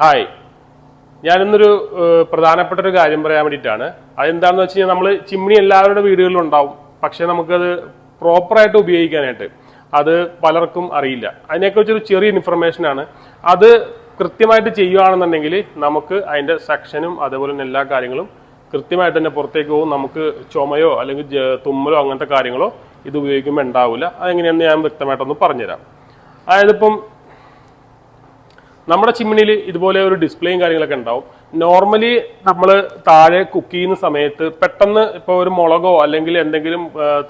Hi. ഞാനിന്നൊരു പ്രധാനപ്പെട്ട ഒരു കാര്യം പറയാൻ വേണ്ടിയിട്ടാണ്. അതെന്താണെന്ന് വെച്ച് കഴിഞ്ഞാൽ നമ്മൾ ചിമ്മിണി എല്ലാവരുടെ വീടുകളിലും ഉണ്ടാവും. പക്ഷെ നമുക്കത് പ്രോപ്പറായിട്ട് ഉപയോഗിക്കാനായിട്ട് അത് പലർക്കും അറിയില്ല. അതിനെക്കുറിച്ചൊരു ചെറിയ ഇൻഫർമേഷൻ ആണ്. അത് കൃത്യമായിട്ട് ചെയ്യുകയാണെന്നുണ്ടെങ്കിൽ നമുക്ക് അതിന്റെ സെക്ഷനും അതേപോലെ തന്നെ എല്ലാ കാര്യങ്ങളും കൃത്യമായിട്ട് തന്നെ പുറത്തേക്ക് പോകും. നമുക്ക് ചുമയോ അല്ലെങ്കിൽ തുമ്മലോ അങ്ങനത്തെ കാര്യങ്ങളോ ഇത് ഉപയോഗിക്കുമ്പോൾ ഉണ്ടാവില്ല അതെങ്ങനെയാണെന്ന് ഞാൻ വ്യക്തമായിട്ടൊന്ന് പറഞ്ഞുതരാം. അതായത് ഇപ്പം നമ്മുടെ ചിമ്മിണിയിൽ ഇതുപോലെ ഒരു ഡിസ്പ്ലേയും കാര്യങ്ങളൊക്കെ ഉണ്ടാവും. നോർമലി നമ്മൾ താഴെ കുക്ക് ചെയ്യുന്ന സമയത്ത് പെട്ടെന്ന് ഇപ്പോൾ ഒരു മുളകോ അല്ലെങ്കിൽ എന്തെങ്കിലും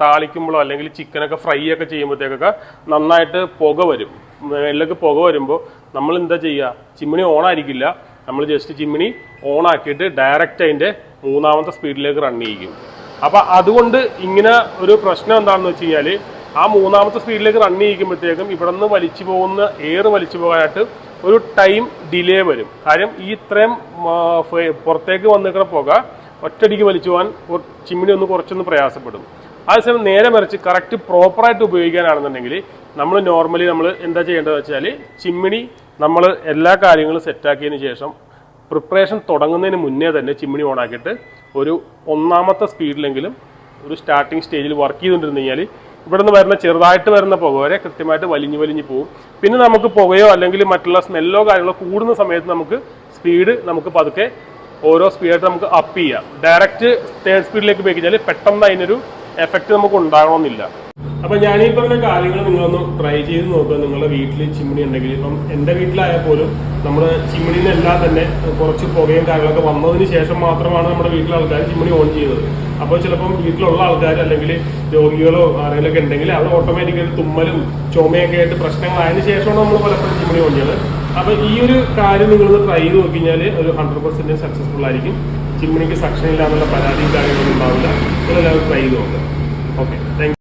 താളിക്കുമ്പോഴോ അല്ലെങ്കിൽ ചിക്കനൊക്കെ ഫ്രൈ ഒക്കെ ചെയ്യുമ്പോഴത്തേക്കൊക്കെ നന്നായിട്ട് പുക വരും. മേളിലേക്ക് പുക വരുമ്പോൾ നമ്മൾ എന്താ ചെയ്യുക ചിമ്മിണി ഓൺ ആയിരിക്കില്ല. നമ്മൾ ജസ്റ്റ് ചിമ്മിണി ഓൺ ആക്കിയിട്ട് ഡയറക്റ്റ് അതിന്റെ മൂന്നാമത്തെ സ്പീഡിലേക്ക് റൺ ചെയ്യിക്കും അപ്പൊ അതുകൊണ്ട് ഇങ്ങനെ ഒരു പ്രശ്നം എന്താണെന്ന് വെച്ച് കഴിഞ്ഞാൽ ആ മൂന്നാമത്തെ സ്പീഡിലേക്ക് റൺ ചെയ്യിക്കുമ്പോഴത്തേക്കും ഇവിടെ നിന്ന് വലിച്ചു പോകുന്ന എയർ വലിച്ചു പോകാനായിട്ട് ഒരു ടൈം ഡിലേ വരും. കാര്യം ഈ ഇത്രയും പുറത്തേക്ക് വന്നിരിക്കുന്ന പുക ഒറ്റടിക്ക് വലിച്ചു പോകാൻ ചിമ്മിനി ഒന്ന് കുറച്ചൊന്ന് പ്രയാസപ്പെടും. അതേസമയം നേരെ മറിച്ച് കറക്റ്റ് പ്രോപ്പറായിട്ട് ഉപയോഗിക്കാനാണെന്നുണ്ടെങ്കിൽ നമ്മൾ നോർമലി നമ്മൾ എന്താ ചെയ്യേണ്ടത് വെച്ചാൽ ചിമ്മിണി നമ്മൾ എല്ലാ കാര്യങ്ങളും സെറ്റാക്കിയതിന് ശേഷം പ്രിപ്പറേഷൻ തുടങ്ങുന്നതിന് മുന്നേ തന്നെ ചിമ്മിണി ഓണാക്കിയിട്ട് ഒരു ഒന്നാമത്തെ സ്പീഡിലെങ്കിലും ഒരു സ്റ്റാർട്ടിങ് സ്റ്റേജിൽ വർക്ക് ചെയ്തുകൊണ്ടിരുന്നു കഴിഞ്ഞാൽ ഇവിടെ നിന്ന് വരുന്ന ചെറുതായിട്ട് വരുന്ന പുക വരെ കൃത്യമായിട്ട് വലിഞ്ഞു വലിഞ്ഞു പോകും പിന്നെ നമുക്ക് പുകയോ അല്ലെങ്കിൽ മറ്റുള്ള സ്മെല്ലോ കാര്യങ്ങളോ കൂടുന്ന സമയത്ത് നമുക്ക് സ്പീഡ് നമുക്ക് പതുക്കെ ഓരോ സ്പീഡായിട്ട് നമുക്ക് അപ്പ് ചെയ്യാം. ഡയറക്റ്റ് തേർഡ് സ്പീഡിലേക്ക് പോയി കഴിഞ്ഞാൽ പെട്ടെന്ന് അതിനൊരു എഫക്റ്റ് നമുക്ക് ഉണ്ടാകണമെന്നില്ല അപ്പൊ ഞാൻ ഈ പറഞ്ഞ കാര്യങ്ങൾ നിങ്ങളൊന്ന് ട്രൈ ചെയ്ത് നോക്കുക. നിങ്ങളുടെ വീട്ടിൽ ചിമ്മിണി ഉണ്ടെങ്കിൽ. ഇപ്പം എന്റെ വീട്ടിലായാൽ പോലും നമ്മുടെ ചിമ്മിണിനെല്ലാം തന്നെ കുറച്ച് പുകയും കാര്യങ്ങളൊക്കെ വന്നതിന് ശേഷം മാത്രമാണ് നമ്മുടെ വീട്ടിലെ ആൾക്കാർ ചിമ്മിണി ഓൺ ചെയ്യുന്നത്. അപ്പോൾ ചിലപ്പം വീട്ടിലുള്ള ആൾക്കാർ അല്ലെങ്കിൽ രോഗികളോ ആരെങ്കിലും ഒക്കെ ഉണ്ടെങ്കിൽ അവർ ഓട്ടോമാറ്റിക്കലി തുമ്മലും ചുമയൊക്കെ ആയിട്ട് പ്രശ്നങ്ങളായതിനു ശേഷമാണ് നമ്മൾ പലപ്പോഴും ചിമ്മിണി ഓൺ ചെയ്യുന്നത്. അപ്പൊ ഈ ഒരു കാര്യം നിങ്ങളൊന്ന് ട്രൈ ചെയ്ത് നോക്കി ഒരു ഹൺഡ്രഡ് പെർസെന്റ് സക്സസ്ഫുൾ ആയിരിക്കും. ചിമ്മിണിക്ക് സക്ഷൻ ഇല്ല എന്നുള്ള പരാതിയും കാര്യങ്ങളൊന്നും ഉണ്ടാവില്ല. നിങ്ങളെല്ലാവരും ട്രൈ ചെയ്ത് നോക്കുക. Okay thank